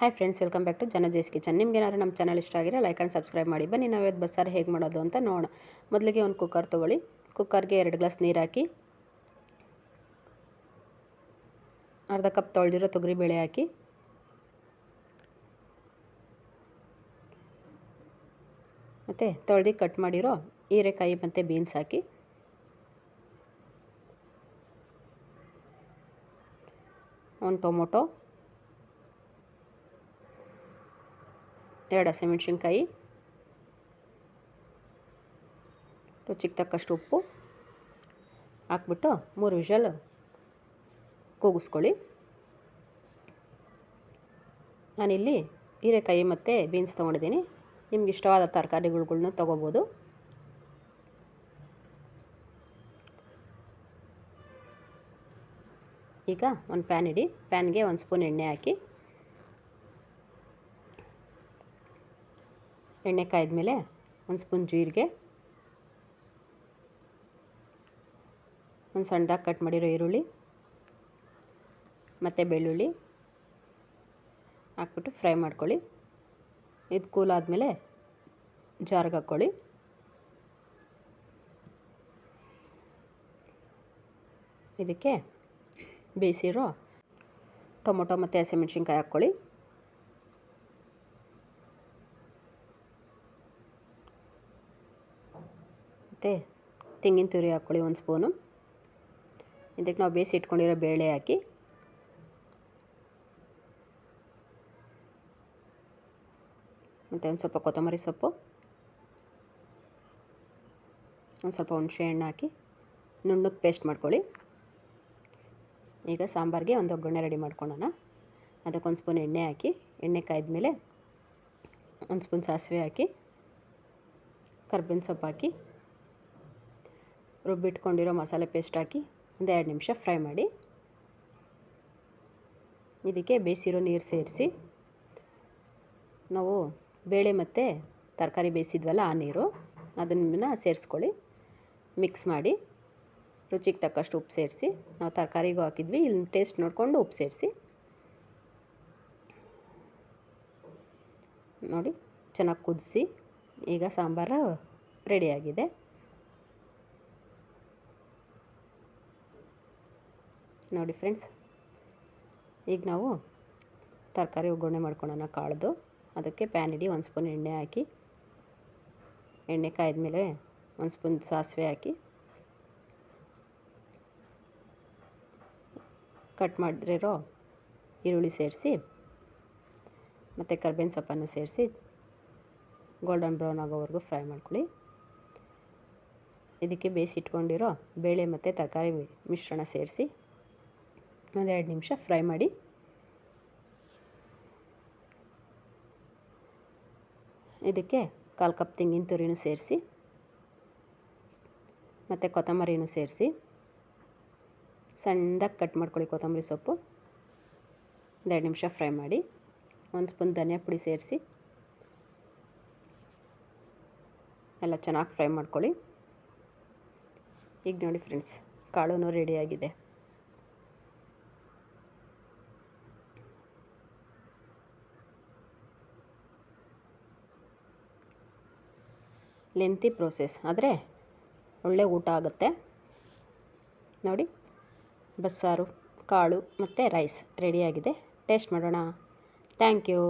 Hi friends welcome back to ಜನ ಜೇಸ್ kitchen ನಿಮ್ಗೆ ಏನಾದ್ರು ನಮ್ಮ ಚಾನಲ್ ಇಷ್ಟ ಆಗಿರೋ ಲೈಕ್ ಆ್ಯಂಡ್ ಸಬ್ಸ್ಕ್ರೈಬ್ ಮಾಡಿ. ಬನ್ನಿ, ನಾವು ಇವತ್ತು ಬಸ್ಸಾರು ಹೇಗೆ ಮಾಡೋದು ಅಂತ ನೋಡೋಣ. ಮೊದಲಿಗೆ ಒಂದು ಕುಕ್ಕರ್ ತೊಗೊಳ್ಳಿ. ಕುಕ್ಕರ್ಗೆ ಎರಡು ಗ್ಲಾಸ್ ನೀರು ಹಾಕಿ, ಅರ್ಧ ಕಪ್ ತೊಳೆದಿರೋ ತೊಗರಿ ಬೇಳೆ ಹಾಕಿ, ಮತ್ತು ತೊಳೆದು ಕಟ್ ಮಾಡಿರೋ ಹೀರೆಕಾಯಿ ಮತ್ತು ಬೀನ್ಸ್ ಹಾಕಿ, ಒಂದು ಟೊಮೊಟೊ ಎರಡು ಹಸಿಮೆಣ್ಸಿನ್ಕಾಯಿ, ರುಚಿಗೆ ತಕ್ಕಷ್ಟು ಉಪ್ಪು ಹಾಕ್ಬಿಟ್ಟು ಮೂರು ವಿಷಲ್ ಕೂಗಿಸ್ಕೊಳ್ಳಿ. ನಾನಿಲ್ಲಿ ಹೀರೆಕಾಯಿ ಮತ್ತು ಬೀನ್ಸ್ ತೊಗೊಂಡಿದ್ದೀನಿ. ನಿಮ್ಗೆ ಇಷ್ಟವಾದ ತರಕಾರಿಗಳ್ಗಳ್ನ ತೊಗೋಬೋದು. ಈಗ ಒಂದು ಪ್ಯಾನ್ ಇಡಿ. ಪ್ಯಾನ್ಗೆ ಒಂದು ಸ್ಪೂನ್ ಎಣ್ಣೆ ಹಾಕಿ ಎಣ್ಣೆ ಕಾಯ್ದ ಒಂದು ಸ್ಪೂನ್ ಜೀರಿಗೆ, ಒಂದು ಸಣ್ಣದಾಗಿ ಕಟ್ ಮಾಡಿರೋ ಈರುಳ್ಳಿ, ಮತ್ತು ಬೆಳ್ಳುಳ್ಳಿ ಹಾಕ್ಬಿಟ್ಟು ಫ್ರೈ ಮಾಡ್ಕೊಳ್ಳಿ. ಇದು ಕೂಲ್ ಆದಮೇಲೆ ಜಾರ್ಗೆ ಹಾಕ್ಕೊಳ್ಳಿ. ಇದಕ್ಕೆ ಬೇಯಿಸಿರೋ ಟೊಮೊಟೊ ಮತ್ತು ಹಸಿಮೆಣ್ಸಿನ್ಕಾಯಿ ಹಾಕ್ಕೊಳ್ಳಿ. ಮತ್ತು ತೆಂಗಿನ ತುರಿ ಹಾಕ್ಕೊಳ್ಳಿ ಒಂದು ಸ್ಪೂನು. ಇದಕ್ಕೆ ನಾವು ಬೇಯಿಸಿ ಇಟ್ಕೊಂಡಿರೋ ಬೇಳೆ ಹಾಕಿ. ಮತ್ತು ಒಂದು ಸ್ವಲ್ಪ ಕೊತ್ತಂಬರಿ ಸೊಪ್ಪು. ಒಂದು ಸ್ವಲ್ಪ ಹುಣಸೆ ಹಣ್ಣು ಹಾಕಿ. ನುಣ್ಣಕ್ಕೆ ಪೇಸ್ಟ್ ಮಾಡ್ಕೊಳ್ಳಿ. ಈಗ ಸಾಂಬಾರಿಗೆ ಒಂದು ಒಗ್ಗರಣೆ ರೆಡಿ ಮಾಡ್ಕೊಳ್ಳೋಣ. ಅದಕ್ಕೊಂದು ಸ್ಪೂನ್ ಎಣ್ಣೆ ಹಾಕಿ. ಎಣ್ಣೆ ಕಾಯ್ದ ಒಂದು ಸ್ಪೂನ್ ಸಾಸಿವೆ ಹಾಕಿ. ಕರ್ಬೇವಿನ ಸೊಪ್ಪು ಹಾಕಿ. ರುಬ್ಬಿಟ್ಕೊಂಡಿರೋ ಮಸಾಲೆ ಪೇಸ್ಟ್ ಹಾಕಿ ಒಂದು ಎರಡು ನಿಮಿಷ ಫ್ರೈ ಮಾಡಿ. ಇದಕ್ಕೆ ಬೇಯಿಸಿರೋ ನೀರು ಸೇರಿಸಿ. ನಾವು ಬೇಳೆ ಮತ್ತು ತರಕಾರಿ ಬೇಯಿಸಿದ್ವಲ್ಲ ಆ ನೀರು, ಅದನ್ನ ಸೇರಿಸ್ಕೊಳ್ಳಿ. ಮಿಕ್ಸ್ ಮಾಡಿ. ರುಚಿಗೆ ತಕ್ಕಷ್ಟು ಉಪ್ಪು ಸೇರಿಸಿ. ನಾವು ತರಕಾರಿಗೂ ಹಾಕಿದ್ವಿ, ಇಲ್ಲಿ ಟೇಸ್ಟ್ ನೋಡಿಕೊಂಡು ಉಪ್ಪು ಸೇರಿಸಿ. ನೋಡಿ, ಚೆನ್ನಾಗಿ ಕುದಿಸಿ. ಈಗ ಸಾಂಬಾರು ರೆಡಿಯಾಗಿದೆ ನೋಡಿ ಫ್ರೆಂಡ್ಸ್, ಈಗ ನಾವು ತರಕಾರಿ ಒಗ್ಗರಣೆ ಮಾಡ್ಕೊಳೋಣ ಕಾಳ್ದು ಅದಕ್ಕೆ ಪ್ಯಾನ್ ಇಡಿ ಒಂದು ಸ್ಪೂನ್ ಎಣ್ಣೆ ಹಾಕಿ, ಎಣ್ಣೆ ಕಾಯ್ದಮೇಲೆ ಒಂದು ಸ್ಪೂನ್ ಸಾಸಿವೆ ಹಾಕಿ, ಕಟ್ ಮಾಡಿರೋ ಈರುಳ್ಳಿ ಸೇರಿಸಿ, ಮತ್ತು ಕರ್ಬೇವಿನ ಸೊಪ್ಪನ್ನು ಸೇರಿಸಿ ಗೋಲ್ಡನ್ ಬ್ರೌನ್ ಆಗೋವರೆಗೂ ಫ್ರೈ ಮಾಡ್ಕೊಳ್ಳಿ. ಇದಕ್ಕೆ ಬೇಯಿಸಿಟ್ಕೊಂಡಿರೋ ಬೇಳೆ ಮತ್ತು ತರಕಾರಿ ಮಿಶ್ರಣ ಸೇರಿಸಿ ಒಂದೆರಡು ನಿಮಿಷ ಫ್ರೈ ಮಾಡಿ. ಇದಕ್ಕೆ ಕಾಲು ಕಪ್ ತೆಂಗಿನ ತುರಿನೂ ಸೇರಿಸಿ, ಮತ್ತು ಕೊತ್ತಂಬರಿನೂ ಸೇರಿಸಿ, ಸಣ್ಣದಾಗಿ ಕಟ್ ಮಾಡ್ಕೊಳ್ಳಿ ಕೊತ್ತಂಬರಿ ಸೊಪ್ಪು. ಒಂದೆರಡು ನಿಮಿಷ ಫ್ರೈ ಮಾಡಿ, ಒಂದು ಸ್ಪೂನ್ ಧನಿಯಾ ಪುಡಿ ಸೇರಿಸಿ, ಎಲ್ಲ ಚೆನ್ನಾಗಿ ಫ್ರೈ ಮಾಡ್ಕೊಳ್ಳಿ. ಈಗ ನೋಡಿ ಫ್ರೆಂಡ್ಸ್ ಕಾಳು ರೆಡಿಯಾಗಿದೆ ಲೆಂತಿ ಪ್ರೋಸೆಸ್ ಆದರೆ ಒಳ್ಳೆ ಊಟ ಆಗುತ್ತೆ. ನೋಡಿ, ಬಸ್ಸಾರು, ಕಾಳು ಮತ್ತು ರೈಸ್ ರೆಡಿಯಾಗಿದೆ ಟೇಸ್ಟ್ ಮಾಡೋಣ. Thank you